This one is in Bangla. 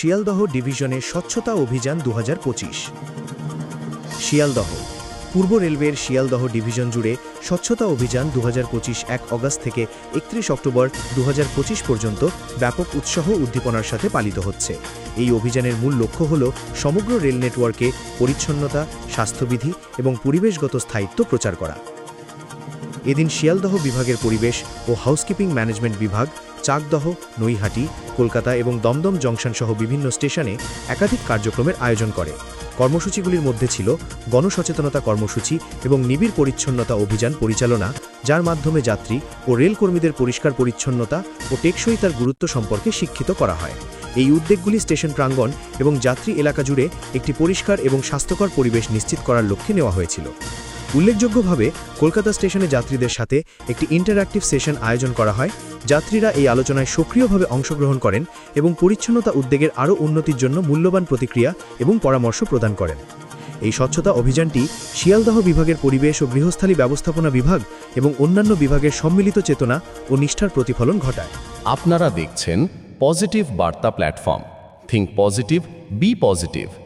শিয়ালদহ ডিভিশনের স্বচ্ছতা অভিযান দু হাজার পঁচিশ। শিয়ালদহ, পূর্ব রেলওয়ের শিয়ালদহ ডিভিশন জুড়ে স্বচ্ছতা অভিযান দু এক অগস্ট থেকে একত্রিশ অক্টোবর দু হাজার পঁচিশ পর্যন্ত ব্যাপক উৎসাহ উদ্দীপনার সাথে পালিত হচ্ছে। এই অভিযানের মূল লক্ষ্য হল সমগ্র রেল নেটওয়ার্কে পরিচ্ছন্নতা, স্বাস্থ্যবিধি এবং পরিবেশগত স্থায়িত্ব প্রচার করা। এদিন শিয়ালদহ বিভাগের পরিবেশ ও হাউসকিপিং ম্যানেজমেন্ট বিভাগ, চাকদহ, নৈহাটি, কলকাতা এবং দমদম জংশন সহ বিভিন্ন স্টেশনে একাধিক কার্যক্রমের আয়োজন করে। কর্মসূচিগুলির মধ্যে ছিল গণসচেতনতা কর্মসূচি এবং নিবিড় পরিচ্ছন্নতা অভিযান পরিচালনা, যার মাধ্যমে যাত্রী ও রেলকর্মীদের পরিষ্কার পরিচ্ছন্নতা ও টেকসইতার গুরুত্ব সম্পর্কে শিক্ষিত করা হয়। এই উদ্যোগগুলি স্টেশন প্রাঙ্গণ এবং যাত্রী এলাকা জুড়ে একটি পরিষ্কার এবং স্বাস্থ্যকর পরিবেশ নিশ্চিত করার লক্ষ্যে নেওয়া হয়েছিল। উল্লেখযোগ্যভাবে কলকাতা স্টেশনে যাত্রীদের সাথে একটি ইন্টারঅ্যাক্টিভ সেশন আয়োজন করা হয়। যাত্রীরা এই আলোচনায় সক্রিয়ভাবে অংশগ্রহণ করেন এবং পরিচ্ছন্নতা উদ্যোগের আরও উন্নতির জন্য মূল্যবান প্রতিক্রিয়া এবং পরামর্শ প্রদান করেন। এই স্বচ্ছতা অভিযানটি শিয়ালদহ বিভাগের পরিবেশ ও গৃহস্থালী ব্যবস্থাপনা বিভাগ এবং অন্যান্য বিভাগের সম্মিলিত চেতনা ও নিষ্ঠার প্রতিফলন ঘটায়। আপনারা দেখছেন পজিটিভ বার্তা platform. Think positive be positive